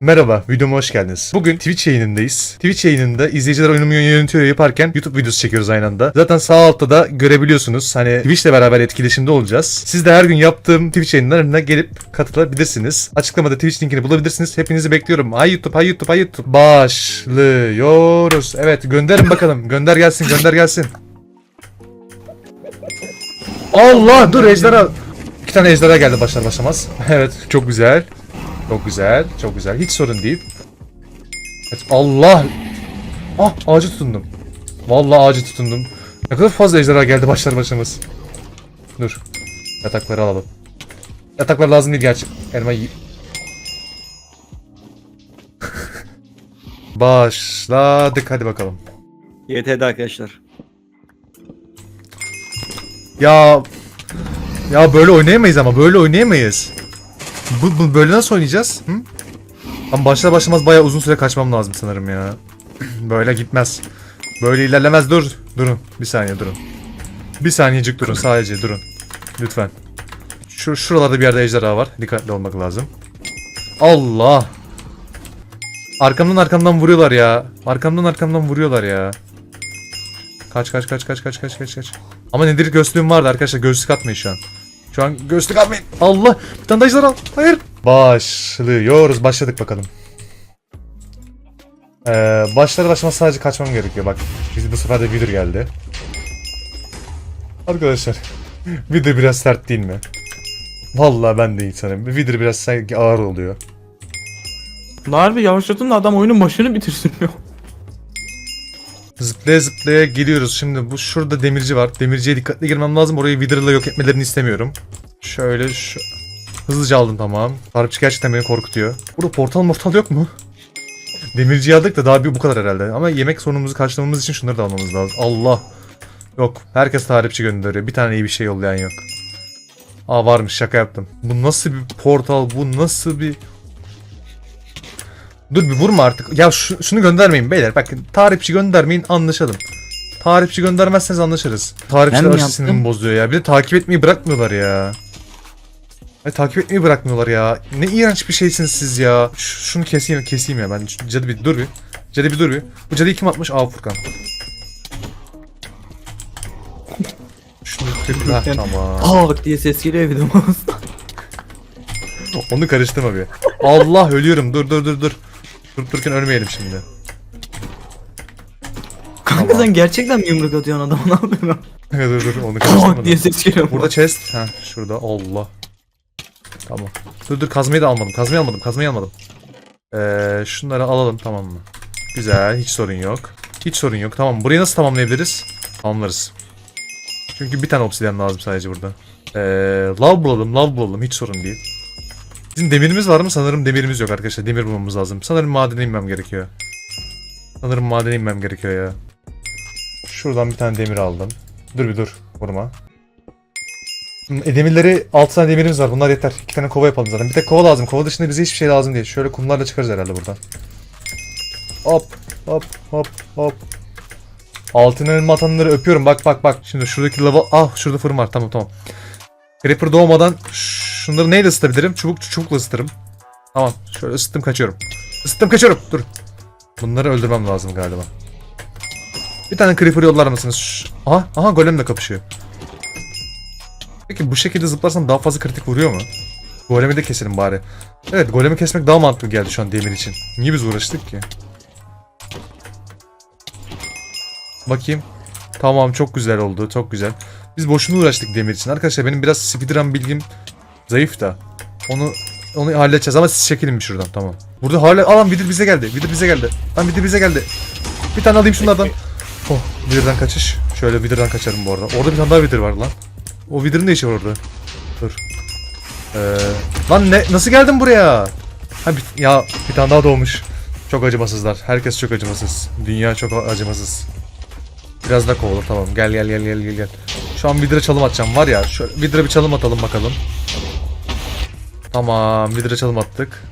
Merhaba, videoma hoş geldiniz. Bugün Twitch yayınındayız. Twitch yayınında izleyiciler oyunumu yönetiyor yaparken YouTube videosu çekiyoruz aynı anda. Zaten sağ altta da görebiliyorsunuz. Hani Twitch'le beraber etkileşimde olacağız. Siz de her gün yaptığım Twitch yayınlarına gelip katılabilirsiniz. Açıklamada Twitch linkini bulabilirsiniz. Hepinizi bekliyorum. Hay YouTube, hay YouTube, hay YouTube. Başlıyoruz. Evet, gönderin bakalım. Gönder gelsin, gönder gelsin. Allah, dur ejderha. İki tane ejderha geldi başlar başlamaz. Evet, çok güzel. Çok güzel, çok güzel. Hiç sorun değil. Evet, Allah! Ah, ağacı tutundum. Vallahi ağacı tutundum. Ne kadar fazla ejderha geldi başlar başımız. Dur. Yatakları alalım. Yataklar lazım değil gerçi. Elma Başladık hadi bakalım. YT'de arkadaşlar. Ya ya böyle oynayamayız ama böyle oynayamayız. Bu, bu böyle nasıl oynayacağız? Hı? Ama başlar başlamaz bayağı uzun süre kaçmam lazım sanırım ya. böyle gitmez. Böyle ilerlemez. Dur. Durun. Bir saniye durun. Bir saniyecik durun sadece durun. Lütfen. Şu şuralarda bir yerde ejderha var. Dikkatli olmak lazım. Allah. Arkamdan arkamdan vuruyorlar ya. Arkamdan arkamdan vuruyorlar ya. Kaç kaç kaç kaç kaç kaç kaç kaç. Ama nedir gözlüğüm vardı arkadaşlar gözlük atmayın şu an. Şu an gözlük atmayın. Allah bir tane daha al. Hayır. Başlıyoruz. Başladık bakalım. Ee, başları başlamaz sadece kaçmam gerekiyor bak. Bizi bu sefer de Wither geldi. Arkadaşlar. Wither biraz sert değil mi? Vallahi ben de insanım. Wither biraz sanki ağır oluyor. Lan harbi yavaşlatın da adam oyunun başını bitirsin. Zıplaya zıplaya geliyoruz. Şimdi bu şurada demirci var. Demirciye dikkatli girmem lazım. Orayı Wither'la yok etmelerini istemiyorum. Şöyle şu... Hızlıca aldım tamam. Tarıkçı gerçekten beni korkutuyor. Burada portal mortal yok mu? Demirciyi aldık da daha bir bu kadar herhalde. Ama yemek sorunumuzu karşılamamız için şunları da almamız lazım. Allah. Yok. Herkes tarifçi gönderiyor. Bir tane iyi bir şey yollayan yok. Aa varmış şaka yaptım. Bu nasıl bir portal? Bu nasıl bir... Dur bir vurma artık. Ya şu- şunu göndermeyin beyler. Bakın tarifçi göndermeyin anlaşalım. Tarifçi göndermezseniz anlaşırız. Tarifçiler aşırı sinirimi bozuyor ya. Bir de takip etmeyi bırakmıyorlar ya. Ay, takip etmeyi bırakmıyorlar ya. Ne iğrenç bir şeysiniz siz ya. Ş- şunu keseyim keseyim ya ben. Cadı bir dur bir. Cadı bir dur bir. Bu cadıyı kim atmış? Aa Furkan. Şunu kır. Ha, tamam. Aa diye ses geliyor videomuzda. Onu karıştırma bir. Allah ölüyorum. Dur dur dur dur. Durup dururken ölmeyelim şimdi. Kanka sen gerçekten mi yumruk atıyorsun adama ne yapıyorsun? dur dur onu karıştırma. diye ses geliyor. Burada chest. Ha şurada. Allah. Tamam. Dur dur kazmayı da almadım. Kazmayı almadım. Kazmayı almadım. Ee, şunları alalım tamam mı? Güzel. Hiç sorun yok. Hiç sorun yok. Tamam. Burayı nasıl tamamlayabiliriz? Tamamlarız. Çünkü bir tane obsidian lazım sadece burada. Ee, lav bulalım. Lav bulalım. Hiç sorun değil. Bizim demirimiz var mı? Sanırım demirimiz yok arkadaşlar. Demir bulmamız lazım. Sanırım madene inmem gerekiyor. Sanırım madene inmem gerekiyor ya. Şuradan bir tane demir aldım. Dur bir dur. Vurma. E, demirleri 6 tane demirimiz var. Bunlar yeter. 2 tane kova yapalım zaten. Bir tek kova lazım. Kova dışında bize hiçbir şey lazım değil. Şöyle kumlarla çıkarız herhalde buradan. Hop hop hop hop. Altın elma atanları öpüyorum. Bak bak bak. Şimdi şuradaki lava... Ah şurada fırın var. Tamam tamam. Creeper doğmadan şunları neyle ısıtabilirim? Çubuk çubukla ısıtırım. Tamam. Şöyle ısıttım kaçıyorum. Isıttım kaçıyorum. Dur. Bunları öldürmem lazım galiba. Bir tane creeper yollar mısınız? Şş. Aha, aha golemle kapışıyor. Peki bu şekilde zıplarsam daha fazla kritik vuruyor mu? Golemi de keselim bari. Evet golemi kesmek daha mantıklı geldi şu an demir için. Niye biz uğraştık ki? Bakayım. Tamam çok güzel oldu çok güzel. Biz boşuna uğraştık demir için. Arkadaşlar benim biraz speedrun bilgim zayıf da. Onu onu halledeceğiz ama siz çekilin bir şuradan tamam. Burada hala alan vidir bize geldi. Vidir bize geldi. Lan vidir bize geldi. Bir tane alayım şunlardan. Oh vidirden kaçış. Şöyle vidirden kaçarım bu arada. Orada bir tane daha vidir var lan. O vidirin ne işi var orada? Dur. Ee, lan ne nasıl geldin buraya? Ha bir, ya bir tane daha doğmuş. Çok acımasızlar. Herkes çok acımasız. Dünya çok acımasız. Biraz da kovalım tamam. Gel gel gel gel gel gel. Şu an vidire çalım atacağım var ya. Şöyle vidire bir çalım atalım bakalım. Tamam vidire çalım attık.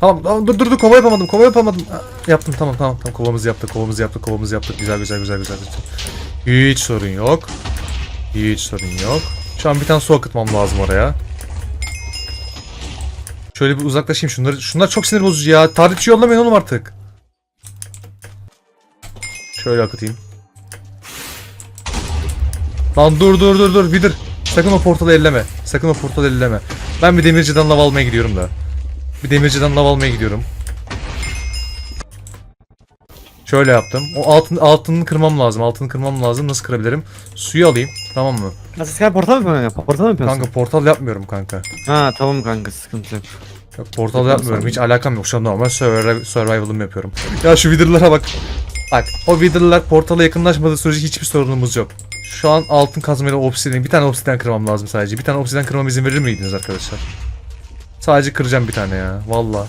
Tamam, dur dur dur kova yapamadım kova yapamadım. Yaptım tamam tamam tamam kovamızı yaptık kovamızı yaptık kovamızı yaptık. Güzel güzel güzel güzel. Hiç sorun yok. Hiç sorun yok. Şu an bir tane su akıtmam lazım oraya. Şöyle bir uzaklaşayım şunları. Şunlar çok sinir bozucu ya. Tarihçi yollamayın oğlum artık. Şöyle akıtayım. Lan dur dur dur dur Wither. Sakın o portalı elleme. Sakın o portalı elleme. Ben bir demirciden lav almaya gidiyorum da. Bir demirciden lav almaya gidiyorum. Şöyle yaptım. O altın altını kırmam lazım. Altını kırmam lazım. Nasıl kırabilirim? Suyu alayım. Tamam mı? Nasıl sen portal mı yapıyorsun? Portal mı yapıyorsun? Kanka portal yapmıyorum kanka. Ha tamam kanka sıkıntı yok. Yok portal yapmıyorum. Hiç alakam yok. Şu an normal survival, survival'ım yapıyorum. Ya şu wither'lara bak. Bak o wither'lar portala yakınlaşmadığı sürece hiçbir sorunumuz yok. Şu an altın kazmayla obsidian. Bir tane obsidian kırmam lazım sadece. Bir tane obsidian kırmama izin verir miydiniz arkadaşlar? Sadece kıracağım bir tane ya. Valla.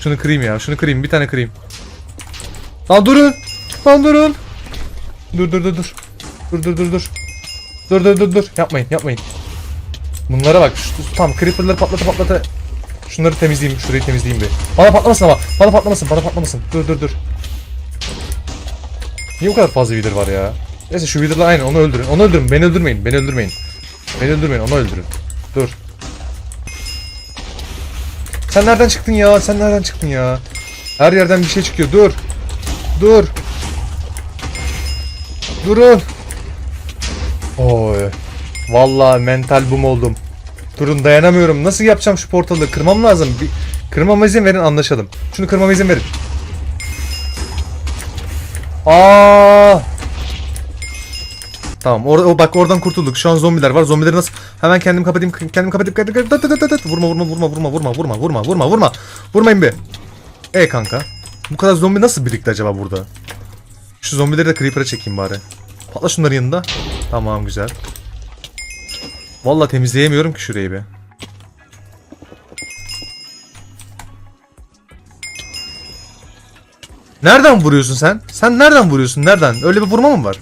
Şunu kırayım ya. Şunu kırayım. Bir tane kırayım. Lan durun. Lan durun. Dur dur dur dur. Dur dur dur dur. Dur dur dur dur. Yapmayın yapmayın. Bunlara bak. Şu, tam creeper'ları patlata patlata. Şunları temizleyeyim. Şurayı temizleyeyim bir. Bana patlamasın ama. Bana patlamasın. Bana patlamasın. Dur dur dur. Niye bu kadar fazla wither var ya? Neyse şu wither'la aynı. Onu öldürün. Onu öldürün. Beni öldürmeyin. Beni öldürmeyin. Beni öldürmeyin. Onu öldürün. Dur. Sen nereden çıktın ya? Sen nereden çıktın ya? Her yerden bir şey çıkıyor. Dur. Dur. Durun. Oy. Vallahi mental boom oldum. Durun dayanamıyorum. Nasıl yapacağım şu portalı? Kırmam lazım. Bir kırmama izin verin anlaşalım. Şunu kırmama izin verin. Aa! Tamam. Or o- bak oradan kurtulduk. Şu an zombiler var. Zombileri nasıl? Hemen kendimi kapatayım. Kendimi kapatayım. Tat, tat. Vurma vurma vurma vurma vurma vurma vurma vurma vurma. Vurmayın be. E kanka. Bu kadar zombi nasıl birlikte acaba burada? Şu zombileri de creeper'a çekeyim bari. Patla şunların yanında. Tamam güzel. Vallahi temizleyemiyorum ki şurayı be. Nereden vuruyorsun sen? Sen nereden vuruyorsun? Nereden? Öyle bir vurma mı var?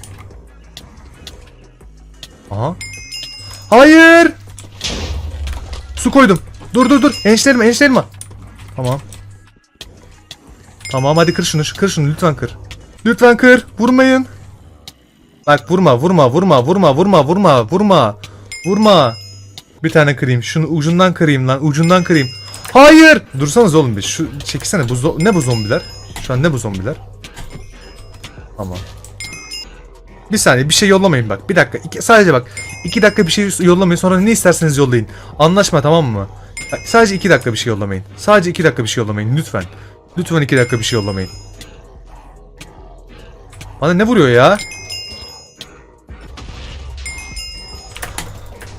Koydum. Dur dur dur. Enişlerime enişlerime. Tamam. Tamam hadi kır şunu. Kır şunu lütfen kır. Lütfen kır. Vurmayın. Bak vurma vurma vurma vurma vurma vurma vurma. Vurma. Bir tane kırayım. Şunu ucundan kırayım lan. Ucundan kırayım. Hayır. Dursanız oğlum bir. Şu çekilsene. Bu ne bu zombiler? Şu an ne bu zombiler? Tamam. Bir saniye bir şey yollamayın bak. Bir dakika. iki- sadece bak. İki dakika bir şey yollamayın. Sonra ne isterseniz yollayın. Anlaşma tamam mı? Sadece iki dakika bir şey yollamayın. Sadece iki dakika bir şey yollamayın. Lütfen. Lütfen iki dakika bir şey yollamayın. Bana ne vuruyor ya?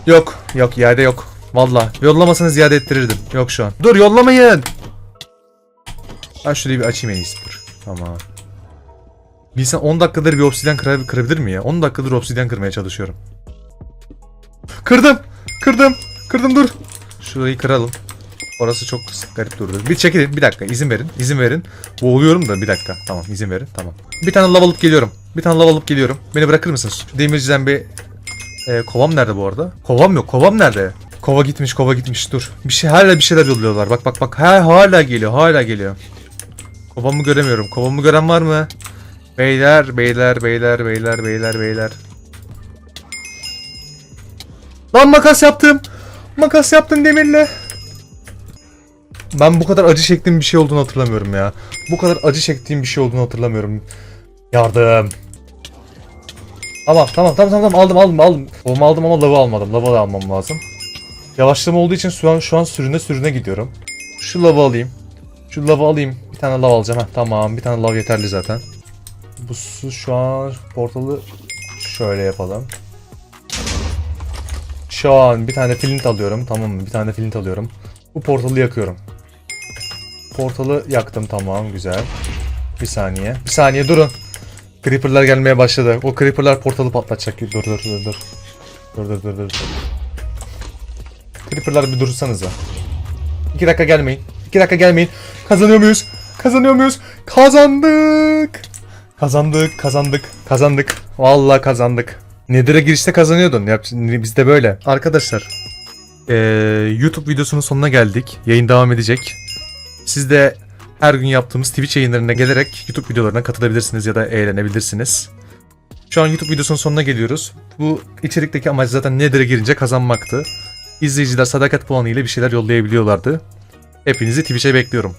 Yok. Yok iade yok. Valla. Yollamasanız iade ettirirdim. Yok şu an. Dur yollamayın. Ben şurayı bir açayım en iyisi. Dur. Tamam. Bir insan 10 dakikadır bir obsidyen kıra- kırabilir mi ya? 10 dakikadır obsidyen kırmaya çalışıyorum. Kırdım. Kırdım. Kırdım dur. Şurayı kıralım. Orası çok garip durdu. Bir çekilin. Bir dakika. izin verin. İzin verin. Boğuluyorum da bir dakika. Tamam izin verin. Tamam. Bir tane lav alıp geliyorum. Bir tane lav alıp geliyorum. Beni bırakır mısınız? Şu demirciden bir... Ee, kovam nerede bu arada? Kovam yok. Kovam nerede? Kova gitmiş. Kova gitmiş. Dur. Bir şey hala bir şeyler yolluyorlar. Bak bak bak. Ha, hala geliyor. Hala geliyor. Kovamı göremiyorum. Kovamı gören var mı? Beyler, beyler, beyler, beyler, beyler, beyler. Lan makas yaptım. Makas yaptım demirle. Ben bu kadar acı çektiğim bir şey olduğunu hatırlamıyorum ya. Bu kadar acı çektiğim bir şey olduğunu hatırlamıyorum. Yardım. Tamam tamam tamam tamam aldım aldım aldım. Kovamı aldım ama lavı almadım. Lavı da almam lazım. Yavaşlama olduğu için şu an şu an sürüne sürüne gidiyorum. Şu lavı alayım. Şu lavı alayım. Bir tane lav alacağım. Heh, tamam bir tane lav yeterli zaten. Bu su şu an portalı şöyle yapalım. Şu an bir tane flint alıyorum. Tamam mı? Bir tane flint alıyorum. Bu portalı yakıyorum. Portalı yaktım tamam güzel. Bir saniye. Bir saniye durun. Creeper'lar gelmeye başladı. O creeper'lar portalı patlatacak. Dur dur dur dur. Dur dur dur dur. Creeper'lar bir dursanıza. İki dakika gelmeyin. İki dakika gelmeyin. Kazanıyor muyuz? Kazanıyor muyuz? Kazandık. Kazandık, kazandık, kazandık. Vallahi kazandık. Nedir'e girişte kazanıyordun. Yap, biz de böyle. Arkadaşlar, eee, YouTube videosunun sonuna geldik. Yayın devam edecek. Siz de her gün yaptığımız Twitch yayınlarına gelerek YouTube videolarına katılabilirsiniz ya da eğlenebilirsiniz. Şu an YouTube videosunun sonuna geliyoruz. Bu içerikteki amaç zaten Nether'e girince kazanmaktı. izleyiciler sadakat puanı ile bir şeyler yollayabiliyorlardı. Hepinizi Twitch'e bekliyorum.